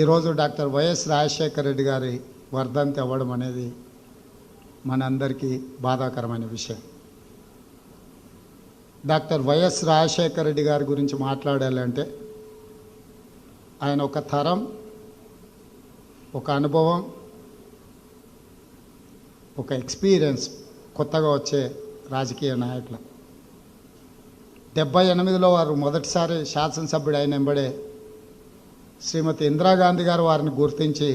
ఈరోజు doctor YS Rajasekhara Reddy గారి వర్ధంతి అవ్వడం అనేది మనందరికీ బాధాకరమైన విషయం. డాక్టర్ వైఎస్ రాజశేఖర రెడ్డి గారి గురించి మాట్లాడాలంటే ఆయన ఒక తరం ఒక అనుభవం ఒక ఎక్స్పీరియన్స్ కొత్తగా వచ్చే రాజకీయ నాయకులు. డెబ్బై ఎనిమిదిలో వారు మొదటిసారి శాసనసభ్యుడు అయిన వెంబడే శ్రీమతి ఇందిరాగాంధీ గారు వారిని గుర్తించి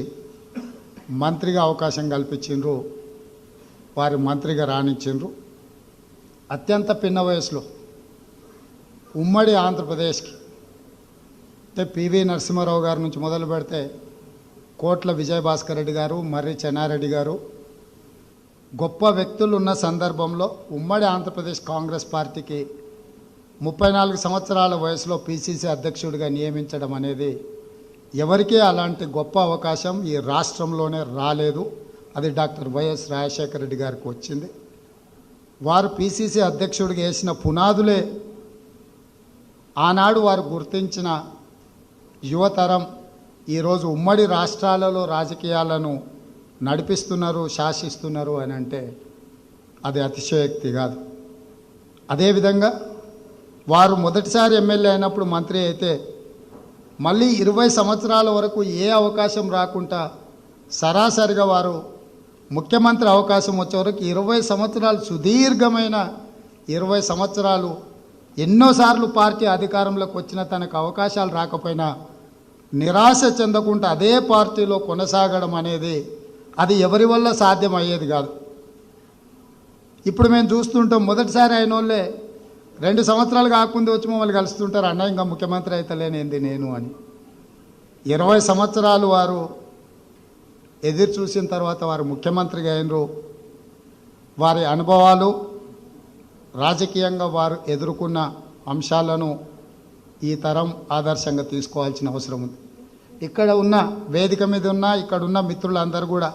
మంత్రిగా అవకాశం కల్పించిండ్రు. వారి మంత్రిగా రాణించిండ్రు. అత్యంత పిన్న వయసులో ఉమ్మడి ఆంధ్రప్రదేశ్కి అంటే పివి నరసింహారావు గారి నుంచి మొదలు పెడితే కోట్ల విజయభాస్కర్ రెడ్డి గారు మర్రి చెన్నారెడ్డి గారు గొప్ప వ్యక్తులు ఉన్న సందర్భంలో ఉమ్మడి ఆంధ్రప్రదేశ్ కాంగ్రెస్ పార్టీకి ముప్పై నాలుగు సంవత్సరాల వయసులో పిసిసి అధ్యక్షుడిగా నియమించడం అనేది ఎవరికీ అలాంటి గొప్ప అవకాశం ఈ రాష్ట్రంలోనే రాలేదు. అది డాక్టర్ వైఎస్ రాజశేఖర రెడ్డి గారికి వచ్చింది. వారు పిసిసి అధ్యక్షుడికి వేసిన పునాదులే ఆనాడు వారు గుర్తించిన యువతరం ఈరోజు ఉమ్మడి రాష్ట్రాలలో రాజకీయాలను నడిపిస్తున్నారు శాసిస్తున్నారు అని అంటే అది అతిశయోక్తి కాదు. అదేవిధంగా వారు మొదటిసారి ఎమ్మెల్యే అయినప్పుడు మంత్రి అయితే మళ్ళీ ఇరవై సంవత్సరాల వరకు ఏ అవకాశం రాకుండా సరాసరిగా వారు ముఖ్యమంత్రి అవకాశం వచ్చే వరకు ఇరవై సంవత్సరాలు సుదీర్ఘమైన ఇరవై సంవత్సరాలు ఎన్నోసార్లు పార్టీ అధికారంలోకి వచ్చిన తనకు అవకాశాలు రాకపోయినా నిరాశ చెందకుండా అదే పార్టీలో కొనసాగడం అనేది అది ఎవరి వల్ల సాధ్యం అయ్యేది కాదు. ఇప్పుడు మేము చూస్తుంటాం మొదటిసారి అయిన వాళ్ళే రెండు సంవత్సరాలు కాకుండా వచ్చి మమ్మల్ని కలుస్తుంటారు. అన్న ఇంకా ముఖ్యమంత్రి అయితలేనేంది నేను అని. ఇరవై సంవత్సరాలు వారు ఎదురు చూసిన తర్వాత వారు ముఖ్యమంత్రిగా అయినరు. వారి అనుభవాలు రాజకీయంగా వారు ఎదుర్కొన్న అంశాలను ఈ తరం ఆదర్శంగా తీసుకోవాల్సిన అవసరం ఉంది. ఇక్కడ ఉన్న వేదిక మీద ఉన్న ఇక్కడ ఉన్న మిత్రులందరూ కూడా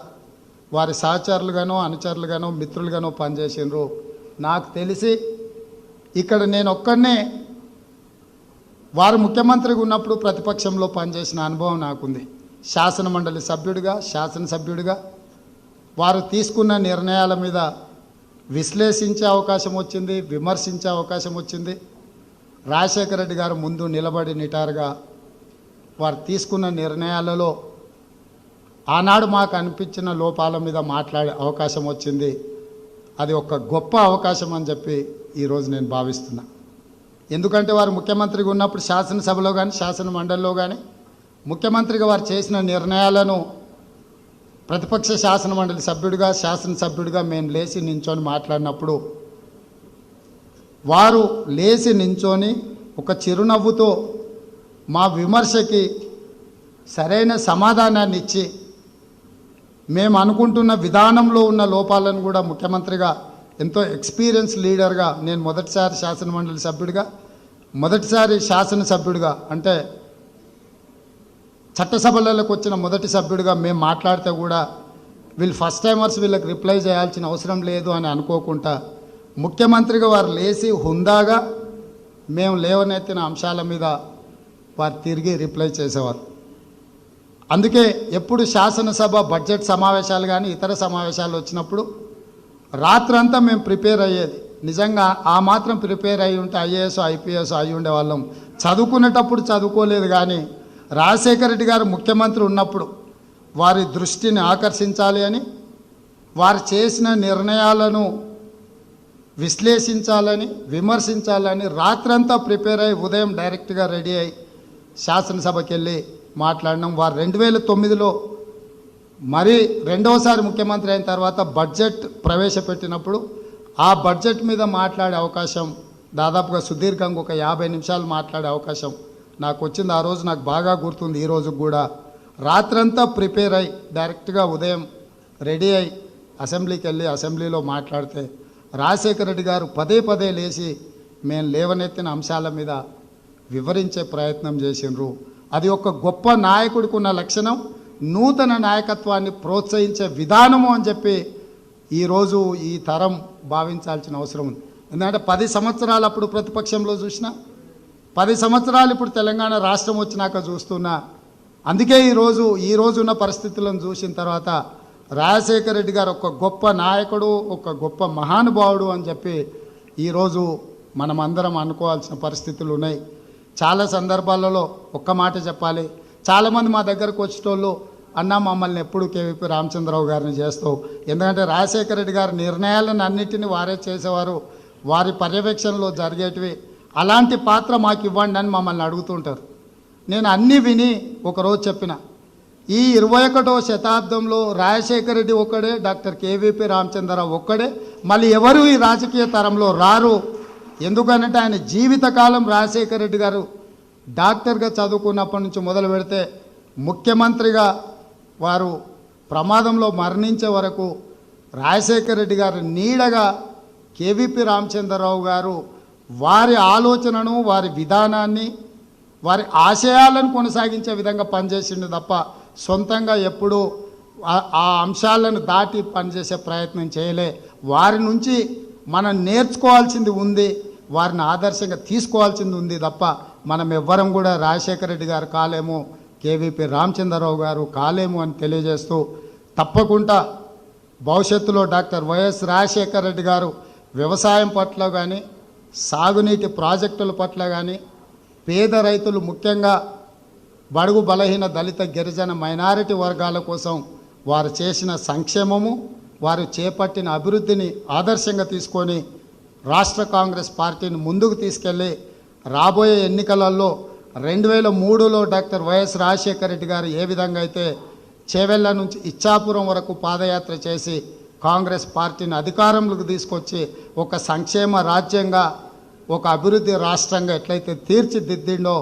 వారి సహచరులుగానో అనుచరులుగానో మిత్రులుగానో పనిచేసినారు. నాకు తెలిసి ఇక్కడ నేను ఒక్కడనే వారు ముఖ్యమంత్రిగా ఉన్నప్పుడు ప్రతిపక్షంలో పనిచేసిన అనుభవం నాకుంది. శాసన మండలి సభ్యుడిగా శాసనసభ్యుడిగా వారు తీసుకున్న నిర్ణయాల మీద విశ్లేషించే అవకాశం వచ్చింది విమర్శించే అవకాశం వచ్చింది. రాజశేఖర రెడ్డి గారు ముందు నిలబడి నిటారుగా వారు తీసుకున్న నిర్ణయాలలో ఆనాడు మాకు అనిపించిన లోపాల మీద మాట్లాడే అవకాశం వచ్చింది. అది ఒక గొప్ప అవకాశం అని చెప్పి ఈరోజు నేను భావిస్తున్నా. ఎందుకంటే వారు ముఖ్యమంత్రిగా ఉన్నప్పుడు శాసనసభలో కానీ శాసన మండలిలో కానీ ముఖ్యమంత్రిగా వారు చేసిన నిర్ణయాలను ప్రతిపక్ష శాసన మండలి సభ్యుడిగా శాసనసభ్యుడిగా మేము లేచి నించొని మాట్లాడినప్పుడు వారు లేచి నించొని ఒక చిరునవ్వుతో మా విమర్శకి సరైన సమాధానాన్ని ఇచ్చి మేము అనుకుంటున్న విధానంలో ఉన్న లోపాలను కూడా ముఖ్యమంత్రిగా ఎంతో ఎక్స్పీరియన్స్ లీడర్గా నేను మొదటిసారి శాసనమండలి సభ్యుడిగా మొదటిసారి శాసనసభ్యుడిగా అంటే చట్టసభలకు వచ్చిన మొదటి సభ్యుడిగా మేము మాట్లాడితే కూడా వీళ్ళు ఫస్ట్ టైమర్స్ వీళ్ళకి రిప్లై చేయాల్సిన అవసరం లేదు అని అనుకోకుండా ముఖ్యమంత్రిగా వారు లేచి హుందాగా మేము లేవనెత్తిన అంశాల మీద వారు తిరిగి రిప్లై చేసేవారు. అందుకే ఎప్పుడు శాసనసభ బడ్జెట్ సమావేశాలు కానీ ఇతర సమావేశాలు వచ్చినప్పుడు రాత్రంతా మేము ప్రిపేర్ అయ్యేది. నిజంగా ఆ మాత్రం ప్రిపేర్ అయ్యి ఉంటే ఐఏఎస్ ఐపీఎస్ అయి ఉండేవాళ్ళం. చదువుకునేటప్పుడు చదువుకోలేదు కానీ రాజశేఖర రెడ్డి గారు ముఖ్యమంత్రి ఉన్నప్పుడు వారి దృష్టిని ఆకర్షించాలి అని వారు చేసిన నిర్ణయాలను విశ్లేషించాలని విమర్శించాలని రాత్రంతా ప్రిపేర్ అయ్యి ఉదయం డైరెక్ట్గా రెడీ అయ్యి శాసనసభకి వెళ్ళి మాట్లాడినాం. వారు రెండు వేల తొమ్మిదిలో మరి రెండవసారి ముఖ్యమంత్రి అయిన తర్వాత బడ్జెట్ ప్రవేశపెట్టినప్పుడు ఆ బడ్జెట్ మీద మాట్లాడే అవకాశం దాదాపుగా సుదీర్ఘంగా ఒక యాభై నిమిషాలు మాట్లాడే అవకాశం నాకు వచ్చింది ఆ రోజు నాకు బాగా గుర్తుంది. ఈ రోజు కూడా రాత్రంతా ప్రిపేర్ అయ్యి డైరెక్ట్గా ఉదయం రెడీ అయ్యి అసెంబ్లీకి వెళ్ళి అసెంబ్లీలో మాట్లాడితే రాజశేఖర రెడ్డి గారు పదే పదే లేచి మేము లేవనెత్తిన అంశాల మీద వివరించే ప్రయత్నం చేసిండ్రు. అది ఒక గొప్ప నాయకుడికి ఉన్న లక్షణం నూతన నాయకత్వాన్ని ప్రోత్సహించే విధానము అని చెప్పి ఈరోజు ఈ తరం భావించాల్సిన అవసరం ఉంది. ఎందుకంటే పది సంవత్సరాలు అప్పుడు ప్రతిపక్షంలో చూసిన పది సంవత్సరాలు ఇప్పుడు తెలంగాణ రాష్ట్రం వచ్చినాక చూస్తున్నా అందుకే ఈరోజు ఈ ఉన్న పరిస్థితులను చూసిన తర్వాత రాజశేఖర రెడ్డి గారు ఒక గొప్ప నాయకుడు ఒక గొప్ప మహానుభావుడు అని చెప్పి ఈరోజు మనమందరం అనుకోవాల్సిన పరిస్థితులు ఉన్నాయి. చాలా సందర్భాలలో ఒక్క మాట చెప్పాలి. చాలామంది మా దగ్గరకు వచ్చేటోళ్ళు అన్న మమ్మల్ని ఎప్పుడు కేవీపీ రామచంద్రరావు గారిని చేస్తావు? ఎందుకంటే రాజశేఖర రెడ్డి గారి నిర్ణయాలను అన్నిటిని వారే చేసేవారు. వారి పర్యవేక్షణలో జరిగేటివి. అలాంటి పాత్ర మాకు ఇవ్వండి అని మమ్మల్ని అడుగుతుంటారు. నేను అన్నీ విని ఒకరోజు చెప్పిన ఈ ఇరవై ఒకటో శతాబ్దంలో రాజశేఖర రెడ్డి ఒక్కడే డాక్టర్ కేవీపీ రామచంద్రరావు ఒక్కడే. మళ్ళీ ఎవరు ఈ రాజకీయ తరంలో రారు? ఎందుకనంటే ఆయన జీవితకాలం రాజశేఖర రెడ్డి గారు డాక్టర్గా చదువుకున్నప్పటి నుంచి మొదలు పెడితే ముఖ్యమంత్రిగా వారు ప్రమాదంలో మరణించే వరకు రాజశేఖర రెడ్డి గారు నీడగా కేవీపీ రామచంద్రరావు గారు వారి ఆలోచనను వారి విధానాన్ని వారి ఆశయాలను కొనసాగించే విధంగా పనిచేసిండు తప్ప సొంతంగా ఎప్పుడూ ఆ- ఆ అంశాలను దాటి పనిచేసే ప్రయత్నం చేయలే. వారి నుంచి మనం నేర్చుకోవాల్సింది ఉంది. వారిని ఆదర్శంగా తీసుకోవాల్సింది ఉంది తప్ప మనం ఎవ్వరం కూడా రాజశేఖర రెడ్డి గారు కాలేము కేవీపీ రామచంద్రరావు గారు కాలేము అని తెలియజేస్తూ తప్పకుండా భవిష్యత్తులో డాక్టర్ వైఎస్ రాజశేఖర రెడ్డి గారు వ్యవసాయం పట్ల కానీ సాగునీటి ప్రాజెక్టుల పట్ల కానీ పేద రైతులు ముఖ్యంగా బడుగు బలహీన దళిత గిరిజన మైనారిటీ వర్గాల కోసం వారు చేసిన సంక్షేమము వారు చేపట్టిన అభివృద్ధిని ఆదర్శంగా తీసుకొని రాష్ట్ర కాంగ్రెస్ పార్టీని ముందుకు తీసుకెళ్ళి రాబోయే ఎన్నికలలో రెండు వేల మూడులో డాక్టర్ వైఎస్ రాజశేఖర రెడ్డి గారు ఏ విధంగా అయితే చేవెళ్ళ నుంచి ఇచ్చాపురం వరకు పాదయాత్ర చేసి కాంగ్రెస్ పార్టీని అధికారంలోకి తీసుకొచ్చి ఒక సంక్షేమ రాజ్యంగా ఒక అభివృద్ధి రాష్ట్రంగా ఎట్లయితే తీర్చిదిద్దిండో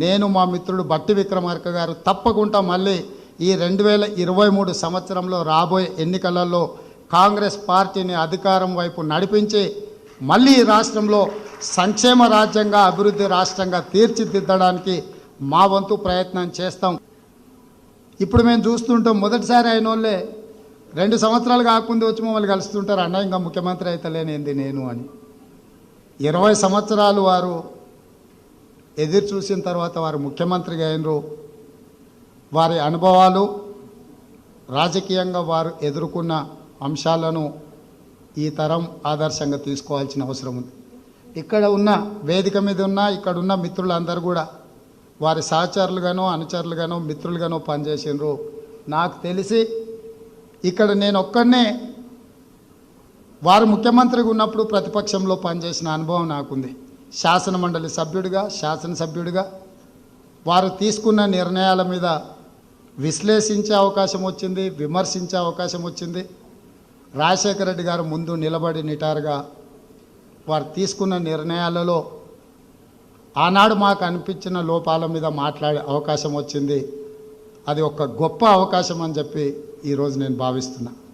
నేను మా మిత్రుడు బట్టి విక్రమార్క గారు తప్పకుండా మళ్ళీ ఈ రెండు వేల ఇరవై మూడు సంవత్సరంలో రాబోయే ఎన్నికలలో కాంగ్రెస్ పార్టీని అధికారం వైపు నడిపించి మళ్ళీ రాష్ట్రంలో సంక్షేమ రాజ్యంగా అభివృద్ధి రాష్ట్రంగా తీర్చిదిద్దడానికి మా వంతు ప్రయత్నం చేస్తాం. ఇప్పుడు మేము చూస్తుంటాం మొదటిసారి అయిన వాళ్ళే రెండు సంవత్సరాలు కాకుండా వచ్చి మమ్మల్ని కలుస్తుంటారు. అన్న ఇంకా ముఖ్యమంత్రి అవుతలేనేది నేను అని. ఇరవై సంవత్సరాలు వారు ఎదురు చూసిన తర్వాత వారు ముఖ్యమంత్రిగా అయినరు. వారి అనుభవాలు రాజకీయంగా వారు ఎదుర్కొన్న అంశాలను ఈ తరం ఆదర్శంగా తీసుకోవాల్సిన అవసరం ఉంది. ఇక్కడ ఉన్న వేదిక మీద ఉన్న ఇక్కడ ఉన్న మిత్రులందరూ కూడా వారి సహచరులుగానో అనుచరులుగానో మిత్రులుగానో పనిచేసినారు నాకు తెలిసి ఇక్కడ నేను ఒక్కడనే వారు ముఖ్యమంత్రిగా ఉన్నప్పుడు ప్రతిపక్షంలో పనిచేసిన అనుభవం నాకుంది. శాసన మండలి సభ్యుడిగా శాసనసభ్యుడిగా వారు తీసుకున్న నిర్ణయాల మీద విశ్లేషించే అవకాశం వచ్చింది విమర్శించే అవకాశం వచ్చింది. రాజశేఖర రెడ్డి గారు ముందు నిలబడి నిటారుగా వారు తీసుకున్న నిర్ణయాలలో ఆనాడు మాకు అనిపించిన లోపాల మీద మాట్లాడే అవకాశం వచ్చింది. అది ఒక గొప్ప అవకాశం అని చెప్పి ఈరోజు నేను భావిస్తున్నాను